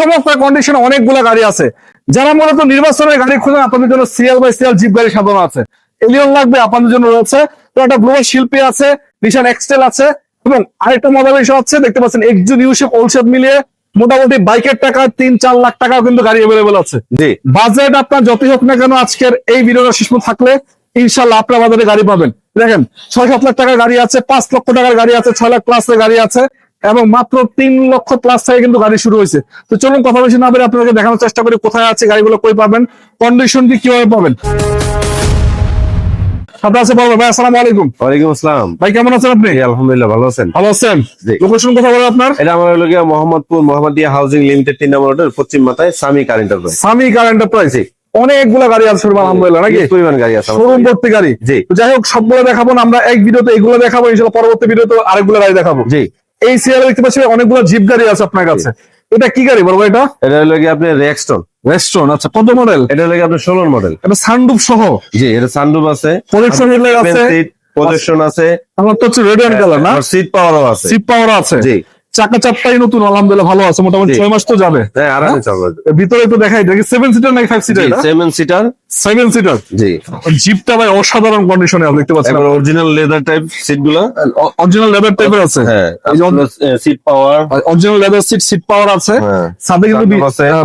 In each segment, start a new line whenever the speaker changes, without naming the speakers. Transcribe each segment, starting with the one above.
চমৎকার কন্ডিশনে অনেকগুলো গাড়ি আছে। যারা মূলত নির্বাচনের গাড়ি খুঁজেন আপনাদের জন্য সিএল বাই সিএল জিপ গাড়ি সাজানো আছে। এলিয়ন লাগবে আপনাদের জন্য রয়েছে। একটা গ্লোবাল শিল্পী আছে নিশান এক্সটেল আছে এবং আরেকটা মজার বিষয় হচ্ছে দেখতে পাচ্ছেন এক্সজুন ইউসেফ ওলসেপ মিলিয়ে মোটামুটি বাইকের টাকা তিন চার লাখ টাকাও কিন্তু গাড়ি অ্যাভেলেবল আছে।
জি।
বাজেট আপনার যতই হোক না কেন আজকের এই ভিডিওটা শেষ পর্যন্ত থাকলে ইনশাল্লাহ আপনার বাজারে গাড়ি পাবেন। দেখেন ছয় সাত লাখ টাকার গাড়ি আছে পাঁচ লক্ষ টাকার গাড়ি আছে ছয় লাখ প্লাসের গাড়ি আছে। এবং মাত্র তিন লক্ষ প্লাস থেকে কিন্তু গাড়ি শুরু হয়েছে। তো চলুন কথা বেশি না বলে আপনাদেরকে দেখানোর চেষ্টা করি কোথায় আছে গাড়িগুলো কই পাবেন কন্ডিশন কি কীভাবে পাবেন। সাথে আছে বলব ভাই আসসালামু আলাইকুম।
ওয়ালাইকুম আসসালাম।
ভাই কেমন আছেন আপনি?
আলহামদুলিল্লাহ ভালো আছেন?
ভালো আছেন। লোকেশন কোথায় বলেন আপনার?
এটা আমার হলো গিয়া মোহাম্মদপুর মোহাম্মদিয়া হাউজিং লিমিটেড তিন নম্বর রোডের পশ্চিম মাথায় Sami car enterprise
Sami car enterprise অনেকগুলো গাড়ি আছে আলহামদুলিল্লাহ নাকি?
পরিমাণ গাড়ি আছে
শোরুম ভর্তি গাড়ি।
জি।
যাই হোক সবগুলো দেখাবো আমরা এক ভিডিওতে এগুলো দেখাবো ইনশাল্লাহ পরবর্তী ভিডিওতে আরেকগুলো গাড়ি দেখাবো।
জি।
এই সিরিয়ালে দেখতে পাচ্ছি অনেকগুলো জিপ গাড়ি আছে আপনার কাছে। এটা কি গাড়ি বলব এটা?
এটা হলো কি আপনি রেক্সটন
রেস্টন আচ্ছা কত মডেল
এটা হলো কি আপনার ষোলোর মডেল
এটা সানডুপ সহ?
জি এটা সানডুপ আছে।
প্রজেকশন হেডলাইট আছে।
প্রজেকশন আছে।
আমার তো হচ্ছে রেড অ্যান্ড কালার না
সিট পাওয়ারও আছে।
সিট পাওয়ার আছে।
জি।
চাকা চাপটাই নতুন আলহামদুলিল্লাহ ভালো আছে মোটামুটি ছয় মাস তো যাবে।
হ্যাঁ আরামে চলবে।
ভিতরে একটু দেখাই দেখি সেভেন সিটার নাকি five seater
seven seater
seven seater
ji.
জিপটা ভাই অসাধারণ কন্ডিশনে আপনি দেখতে পাচ্ছেন।
অরিজিনাল লেদার টাইপ সিটগুলো
অরিজিনাল লেদার টাইপের আছে।
হ্যাঁ seat power
original leather seat seat power আছে।
হ্যাঁ।
সাথে কিন্তু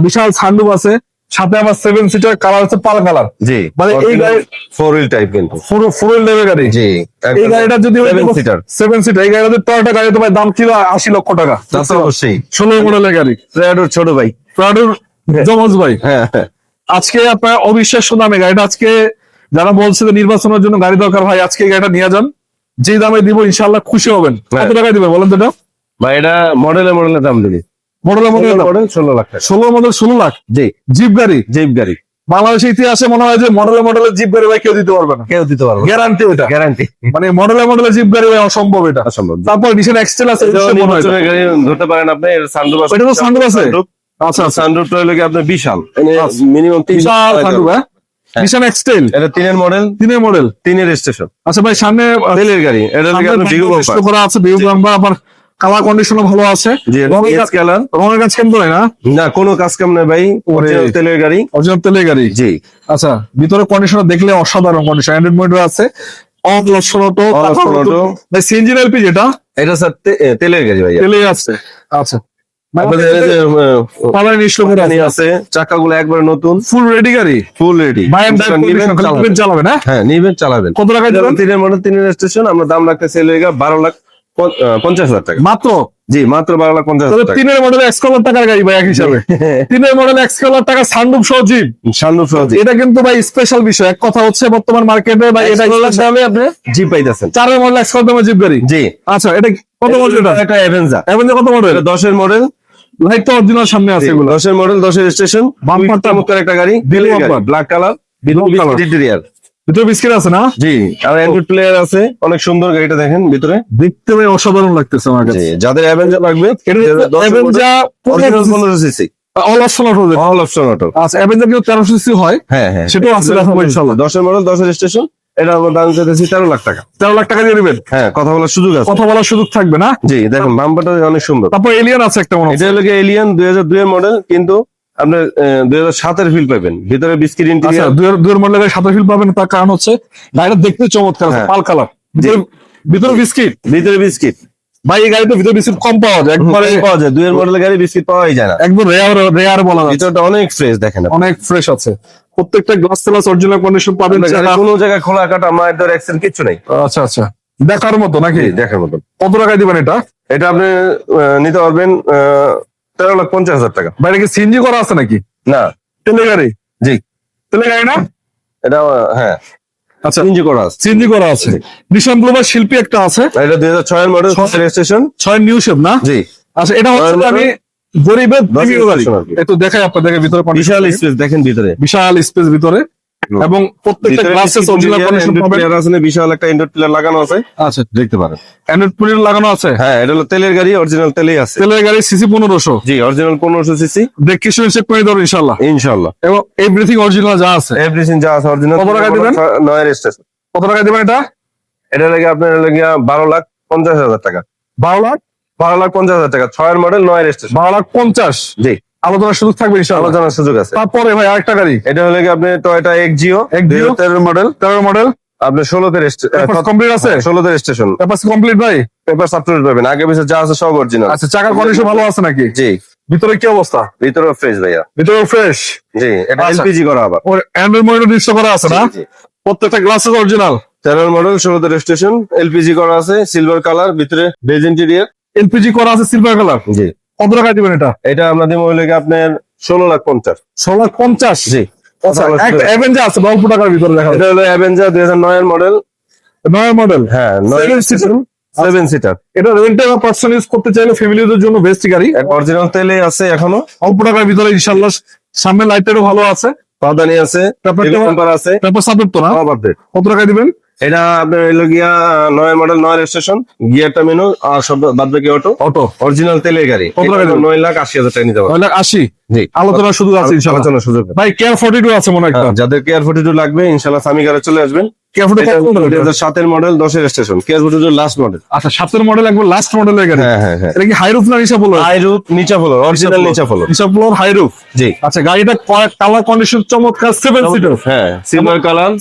বিশাল সানরুফ আছে। সাথে আবার সেভেন সিটার কালার হচ্ছে পাল কালার।
জি
মানে এই গাড়ি-
ফোর হুইল টাইপ কিন্তু।
ফোর ফোর লেভেল গাড়ি।
জি
এই গাড়িটা যদি
সেভেন সিটার
সেভেন সিটার এই গাড়িটা টয়টা গাড়ি তোমার দাম ছিল আশি লক্ষ টাকা।
তা তো অবশ্যই।
ষোলো মডেলের গাড়ি।
প্রাডোর ছোট ভাই।
প্রাডুর জমজ ভাই।
হ্যাঁ হ্যাঁ।
আজকে আপনার অবিশ্বাস্য দামে গাড়িটা আজকে যারা বলছে যে নির্বাচনের জন্য গাড়ি দরকার ভাই আজকে এই গাড়িটা নিয়ে যান। যে দামে দিব ইনশাল্লাহ খুশি হবেন। কত
হ্যাঁ।
টাকায় দিবেন বলেন তো এটা?
ভাই এটা মডেলে মডেলের দাম দিবি
মডেলের মডেল
মডেল ষোলো লাখ
ষোলো মডেল ষোলো লাখ?
জি।
জিপ গাড়ি?
জিপ গাড়ি।
বাংলাদেশের ইতিহাসে মনে হয় যে মডেলে মডেলের জিপ গাড়ি ভাই কেউ দিতে পারবে না।
কেউ দিতে পারব
গ্যারান্টি ওটা
গ্যারান্টি
মানে মডেলে মডেলে জিপ গাড়ি ভাই অসম্ভব এটা।
অসম্ভব।
তারপর নিশান এক্সটেল আছে মনে হয়
গাড়ি ধরতে পারেন আপনি সানরুফ আছে।
এটা তো sunroof আছে? আচ্ছা আচ্ছা।
সানরুফটা হলো কি আপনার বিশাল।
আচ্ছা।
মিনিমাম তিন
বিশাল সানরুফ হ্যাঁ। নিশান এক্সটেল
এটা তিনের মডেল
তিনের মডেল
তিনের স্টেশন
আচ্ছা ভাই সামনে
তেলের গাড়ি। এটা বিগো
বাম্পার আছে বিউ বাম্পার আবার কালার কন্ডিশনও ভালো আছে। রঙের কাজ- কেমন হয় না?
না কোনো কাজ কাম নাই ভাই। তেলের গাড়ি।
অরিজিনাল তেলের গাড়ি?
জি।
আচ্ছা ভিতরে কন্ডিশন দেখলে অসাধারণ কন্ডিশন অ্যান্ড্রয়েড মনিটর আছে অল অপশন অটো
All
ভাই সিএনজি এলপি যেটা
এটা? স্যার তেলের গাড়ি ভাই
তেলে আছে। আচ্ছা।
চাকাগুলো একবার নতুন।
ফুল রেডি গাড়ি?
ফুল রেডি চালাবেন।
না
হ্যাঁ? নিবেন চালাবেন।
কত টাকা
তিনের স্টেশন আমরা দাম রাখতে সেল হয়ে বারো লাখ পঞ্চাশ হাজার টাকা।
মাত্র?
জি মাত্র বারো লাখ পঞ্চাশ হাজার
তিনের মডেল এক্স কালার টাকার গাড়ি ভাই এক হিসাবে। তিনের মডেল এক্স কালার টাকা সানরুফ সহ জিপ
সহ
এটা কিন্তু ভাই স্পেশাল বিষয়। এক কথা হচ্ছে বর্তমান মার্কেটে ভাই এটা
দামে আপনি জি পাইতেছেন।
চারের মডেল এক্স কালার দামের জিপ গাড়ি?
জি।
আচ্ছা এটা কত মডেল এটা?
এটা এভেঞ্জা
এখন কত মডেল
দশের মডেল
লাইট তো অরিজিনাল সামনে আছে এগুলো।
দশের মডেল দশের স্টেশন
টা-
চমৎকার একটা গাড়ি। Black colour
Blue colour। ভিতরে বিস্কিট আছে না?
জি আর অ্যান্ড্রয়েড প্লেয়ার আছে। অনেক সুন্দর গাড়িটা দেখেন ভিতরে।
দেখতে ভাই অসাধারণ লাগতেছে আমার কাছে।
যাদের অ্যাভেঞ্জার লাগবে
Avenger
original CC.
All option auto
all option auto
আচ্ছা অ্যাভেঞ্জার কিন্তু তেরোশো সিসি হয়?
হ্যাঁ হ্যাঁ।
সেটাও আছে
মডেল স্টেশন এটা দাম চাইতেছি তেরো লাখ টাকা।
তেরো লাখ টাকা দিয়ে দিবেন
হ্যাঁ কথা বলার সুযোগ আছে।
কথা বলার সুযোগ থাকবে না?
জি দেখেন অনেক সুন্দর।
তারপর এলিয়ান আছে একটা মনে
এটা হলো এলিয়ান দুই হাজার দুই এর মডেল কিন্তু আপনার দুই হাজার সাতের ফিল পাবেন। ভিতরে বিস্কিট
আচ্ছা
ইন্টেরিয়ার
দুয়ের দুয়ের মডেলের সাদা ফিল পাবেন তার কারণ হচ্ছে গাড়িটা দেখতে চমৎকার
হ্যাঁ।
পাল কালার। ভিতরে বিস্কিট।
ভিতরে বিস্কিট।
ভাই এই গাড়িতে ভিতরে বিস্কিট কম পাওয়া যায় একবারে
পাওয়া যায়। দুই এর মডেলের গাড়ি বিস্কিট পাওয়াই যায় না।
একদম রেয়ার রেয়ার বলা যায়
ভিতরটা অনেক ফ্রেশ দেখেন
অনেক ফ্রেশ আছে। প্রত্যেকটা গ্লাস তেলাস অরিজিনাল কন্ডিশন পাবেন
কোনো জায়গায় খোলা কাটা মায়ের ধর অ্যাক্সিডেন্ট কিচ্ছু নেই।
আচ্ছা আচ্ছা। দেখার মতো নাকি?
দেখার মতো।
কত টাকায় দিবেন এটা?
এটা আপনি নিতে পারবেন আহ, তেরো লাখ পঞ্চাশ হাজার টাকা।
বাইরে কি সিএনজি করা আছে নাকি?
না।
তেলে গাড়ি?
জি।
তেলে গাড়ি না?
এটা হ্যাঁ।
আচ্ছা।
করা আছে।
সিএনজি করা আছে। নিশান গ্লোবাল শিল্পী একটা আছে।
এটা দুই হাজার ছয়ের মডেল
ছয়- নিউ শেপ না?
জি।
আচ্ছা এটা হচ্ছে আমি গরিবের। একটু দেখাই আপনাদেরকে ভিতরে
বিশাল স্পেস দেখেন ভিতরে।
বিশাল স্পেস ভিতরে। এবং প্রত্যেকটা গ্লাসেস অরিজিনাল কন্ডিশন পাবেন।
আছে বিশাল একটা ইন্ডোর প্লেয়ার লাগানো আছে।
আচ্ছা
দেখতে পারেন।
অ্যান্ড্রয়েড পুলির লাগানো আছে?
হ্যাঁ এটা হলো তেলের গাড়ি অরিজিনাল তেলেই আছে।
তেলের গাড়ি সিসি পনেরোশো।
জি অরিজিনাল পনেরোশো সিসি
দেখে শুনে চেক করে দেবো ইনশাল্লাহ
ইনশাল্লাহ
এবং এভরিথিং অরিজিনাল যা আছে।
এভরিথিং যা আছে অরিজিনাল
কত টাকা দিবেন?
নয়ের স্টেশন
কত টাকা দেবেন এটা?
এটা লাগে আপনার লাগে বারো লাখ পঞ্চাশ হাজার টাকা।
বারো লাখ?
বারো লাখ পঞ্চাশ হাজার টাকা ছয়ের মডেল নয়ের স্টেশন
বারো লাখ পঞ্চাশ?
জি।
আলোচনার সুযোগ থাকবে
আলোচনার সুযোগ আছে।
তারপরে ভাই আরেকটা গাড়ি।
এটা হলো কি আপনি টয়টা এক্সিও
Exio?
তেরো মডেল
তেরো মডেল
আপনার ষোলোতে
কমপ্লিট আছে?
ষোলোতে স্টেশন
পেপার কমপ্লিট ভাই?
পেপার সাবটুরেট পাবেন। আগে পিছিয়ে যা আছে সব অরিজিনাল
আচ্ছা চাকার কন্ডিশন ভালো আছে নাকি?
জি।
ভিতরে কি অবস্থা?
ভিতরে ফ্রেশ ভাইয়া।
ভিতরে ফ্রেশ
জি এটা
আচ্ছা।
এলপিজি করা আবার।
ওর অ্যান্ড্রয়েড মনিটর নিশ্চয় করা আছে না? প্রত্যেকটা গ্লাসেস অরিজিনাল
মডেল ষোলোতে রেজিস্ট্রেশন এলপিজি করা আছে সিলভার কালার ভিতরে বেজ ইন্টেরিয়ার
এলপিজি করা আছে সিলভার কালার
জি।
কত টাকা দিবেন এটা?
এটা আমরা দিব হইলে আপনার ষোলো লাখ পঞ্চাশ।
ষোলো লাখ পঞ্চাশ?
জি।
আচ্ছা আছে অল্প টাকার ভিতরে দেখা যায়
এটা হলো অ্যাভেঞ্জার দুই হাজার নয়ের মডেল
নয় মডেল
হ্যাঁ সেভেন সিটার
এটা রেন্টে বা ইউজ করতে চাইলে ফ্যামিলিদের জন্য বেস্ট গাড়ি।
অরিজিনাল তেলে আছে এখনও।
অল্প টাকার ভিতরে ইনশাল্লাহ সামনে লাইটেরও ভালো আছে।
পাদানি আছে
তো-
টেম্পার আছে।
পেপার সাপোর্ট তো না? কত টাকা দিবেন?
এটা আপনার গিয়া নয় মডেল নয় রেজিস্ট্রেশন গিয়ারটা মেনু আর সব বাদ বাকি অটো
অটো
অরিজিনাল তেলের গাড়ি।
কত টাকা দিবেন?
নয় লাখ আশি হাজার টাকা নিতে পারবেন।
নয় লাখ আশি?
জি।
আলোচনা শুধু আছে
আলোচনা সুযোগ
ভাই কেয়ার ফর্টি টু আছে মনে হয়
হ্যাঁ, যাদের কেয়ার ফোর্টি টু লাগবে ইনশাল্লাহ সামি গাড়ি চলে আসবেন। সাতের মডেল দশের স্টেশন কেয়ার ফোর্টি লাস্ট মডেল
আচ্ছা সাতের মডেল একবার লাস্ট মডেলের গাড়ি।
হ্যাঁ হ্যাঁ হ্যাঁ।
এটা কি হাইরুফ না
নিচা ফ্লোর অরিজিনাল নিচা ফ্লোর
হাইরুফ
জি।
আচ্ছা গাড়িটা কালার কন্ডিশন চমৎকার সেভেন সিটার
হ্যাঁ সিলভার কালার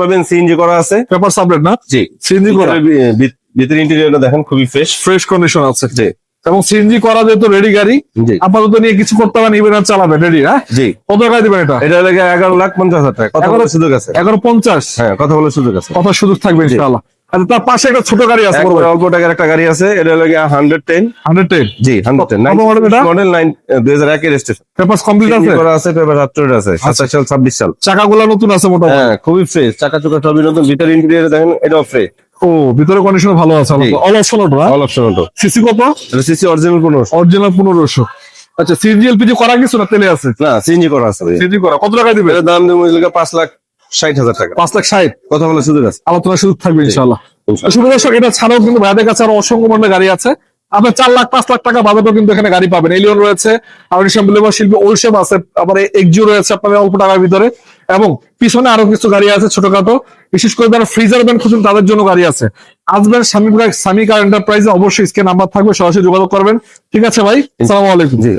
পাবেন সিএনজি করা আছে।
পেপার সাবলেট না?
জি।
সিএনজি করা।
ভিতরে ইন্টেরিয়রটা দেখেন খুবই ফ্রেশ
ফ্রেশ কন্ডিশন আছে।
জি।
এবং সিএনজি করা যেহেতু রেডি গাড়ি আপাতত নিয়ে কিছু করতে পারেন ইভেন আর চালাবেন রেডি হ্যাঁ
জি।
কত টাকা দিবেন এটা?
এটা লাগে এগারো লাখ পঞ্চাশ হাজার টাকা। কথা বলার সুযোগ আছে।
এগারো পঞ্চাশ?
হ্যাঁ কথা বলার সুযোগ আছে।
কত সুযোগ থাকবে ইনশাআল্লাহ। আচ্ছা তার পাশে একটা ছোট গাড়ি আছে
অল্প টাকার একটা গাড়ি আছে এটা লাগে হান্ড্রেড টেন
হান্ড্রেড টেন
জি হান্ড্রেড টেন মডেল নাইন দুই হাজার একের স্টেশন
পেপার কমপ্লিট আছে?
করা আছে পেপার আপটুরেট আছে সাতাশ সাল ছাব্বিশ সাল।
চাকাগুলো নতুন আছে মোটামুটি?
হ্যাঁ খুবই ফ্রেশ চাকা চোখা সবই নতুন। ভিতরে ইন্টেরিয়র দেখেন এটাও ফ্রেশ
ও ভিতরে কন্ডিশন ভালো আছে। All option
all option auto
CC কত?
সিসি অরিজিনাল
অরিজিনাল পনেরোশো। আচ্ছা সিএনজি এলপিজি করা কিছু না তেলে আছে?
না সিএনজি করা আছে
সিএনজি করা। কত টাকা দিবে
দাম দেবো পাঁচ লাখ ষাট হাজার টাকা।
পাঁচ লাখ ষাট?
কথা বলার সুযোগ আছে।
আলোচনা সুযোগ থাকবে দর্শক এটা ছাড়াও কিন্তু ভাইদের কাছে আরও অসংখ্য মূল্যের গাড়ি আছে। আপনার চার লাখ পাঁচ লাখ টাকা বাজারও কিন্তু এখানে গাড়ি পাবেন। এলিয়ন রয়েছে বিলেবার শিল্পী ওলসেম আছে আবার এক্সিও রয়েছে আপনাদের অল্প টাকার ভিতরে। এবং পিছনে আরও কিছু গাড়ি আছে ছোটখাটো। বিশেষ করে যারা ফ্রিজার ব্যান্ড খুঁজুন তাদের জন্য গাড়ি আছে। আসবেন স্বামী স্বামী কার এন্টারপ্রাইজে অবশ্যই স্ক্রিন নাম্বার থাকবে সরাসরি যোগাযোগ করবেন। ঠিক আছে ভাই? আলাইকুম।
জি